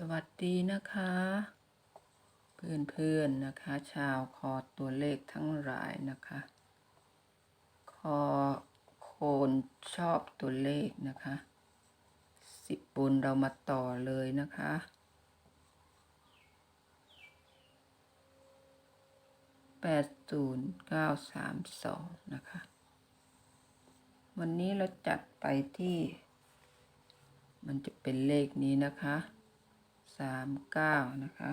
สวัสดีนะคะ เพื่อนๆนะคะ ชาวคอตัวเลขทั้งหลายนะคะ คอโคนชอบตัวเลขนะคะ สิบบุญเรามาต่อเลยนะคะแปดศูนย์เก้าสามสองนะคะ วันนี้เราจัดไปที่ มันจะเป็นเลขนี้นะคะ สามเก้านะคะ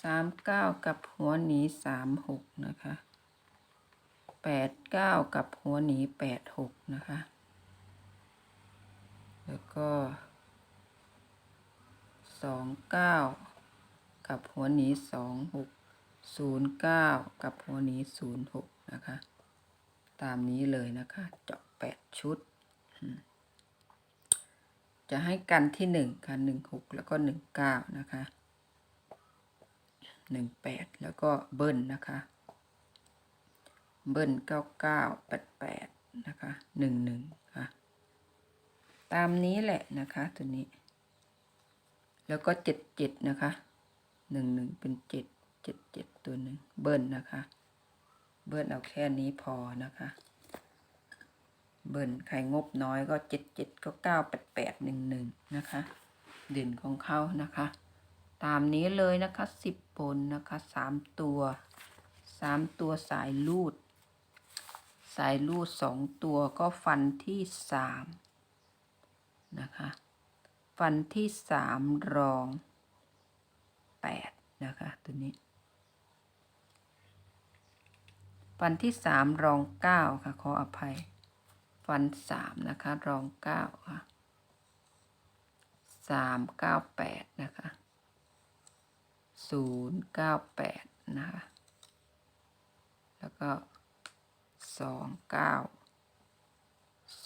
สามเก้ากับหัวหนีสามหกนะคะแปดเก้ากับหัวหนีแปดหกนะคะ แล้วก็สองเก้ากับหัวหนีสองหกศูนย์เก้ากับหัวหนีศูนย์หกนะคะ ตามนี้เลยนะคะ เจาะแปดชุด จะให้กันที่หนึ่งค่ะหนึ่งหกแล้วก็หนึ่งเก้านะคะหนึ่งแปดแล้วก็เบิ้ลนะคะ เบิ้ลเก้าเก้าแปดแปดนะคะหนึ่งหนึ่งค่ะ ตามนี้แหละนะคะตัวนี้ แล้วก็เจ็ดเจ็ดนะคะหนึ่งหนึ่งเป็นเจ็ดเจ็ดเจ็ดตัวหนึ่งเบิ้ลนะคะ เบิ้ลเอาแค่นี้พอนะคะ เบิ่นใครงบน้อยก็เจ็ดเจ็ดก็เก้าแปดแปดหนึ่งหนึ่งนะคะ เด่นของเขานะคะ ตามนี้เลยนะคะสิบบนนะคะสามตัวสามตัวสายลูด สายลูดสองตัวก็ฟันที่สามนะคะ ฟันที่สามรองแปดนะคะตัวนี้ฟันที่สามรองเก้าค่ะขออภัย ฟันสามนะคะ รองเก้าค่ะสามเก้าแปดนะคะศูนย์เก้าแปดนะคะ แล้วก็สองเก้า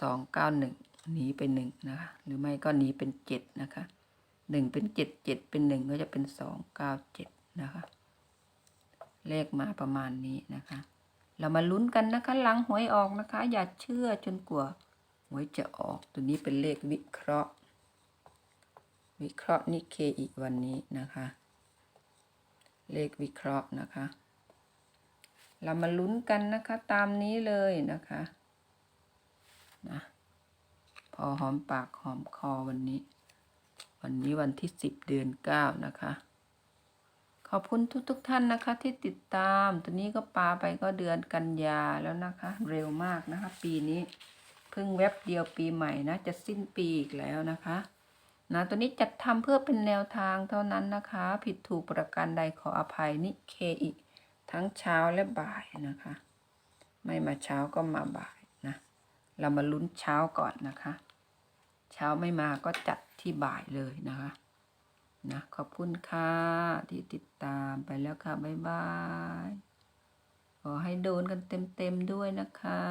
สองเก้าหนึ่งหนีไปหนึ่งนะคะ หรือไม่ก็หนีเป็นเจ็ดนะคะหนึ่งเป็นเจ็ดเจ็ดเป็นหนึ่งก็จะเป็นสองเก้าเจ็ดนะคะ เลขมาประมาณนี้นะคะ เรามาลุ้นกันนะคะ หลังหวยออกนะคะ อย่าเชื่อจนกว่าหวยจะออกตัวนี้เป็นเลขวิเคราะห์ วิเคราะห์นิเคอีกวันนี้นะคะ เลขวิเคราะห์นะคะ เรามาลุ้นกันนะคะตามนี้เลยนะคะนะพอหอมปากหอมคอวันนี้ วันนี้วันที่สิบเดือนเก้านะคะ อบคุณทุกทุกๆท่านนะคะ ที่ติดตาม ตัวนี้ก็ปาไปก็เดือนกันยาแล้วนะคะ เร็วมากนะคะ ปีนี้เพิ่งแวบเดียวปีใหม่นะจะสิ้นปีอีกแล้วนะคะนะตัวนี้จัดทำเพื่อเป็นแนวทางเท่านั้นนะคะ ผิดถูกประการใดขออภัยนิเคอีกทั้งเช้าและบ่ายนะคะ ไม่มาเช้าก็มาบ่ายนะ เรามาลุ้นเช้าก่อนนะคะ เช้าไม่มาก็จัดที่บ่ายเลยนะคะ นะขอบคุณค่ะที่ติดตามไปแล้วค่ะ บ๊ายบาย ขอให้โดนกันเต็มๆด้วยนะคะ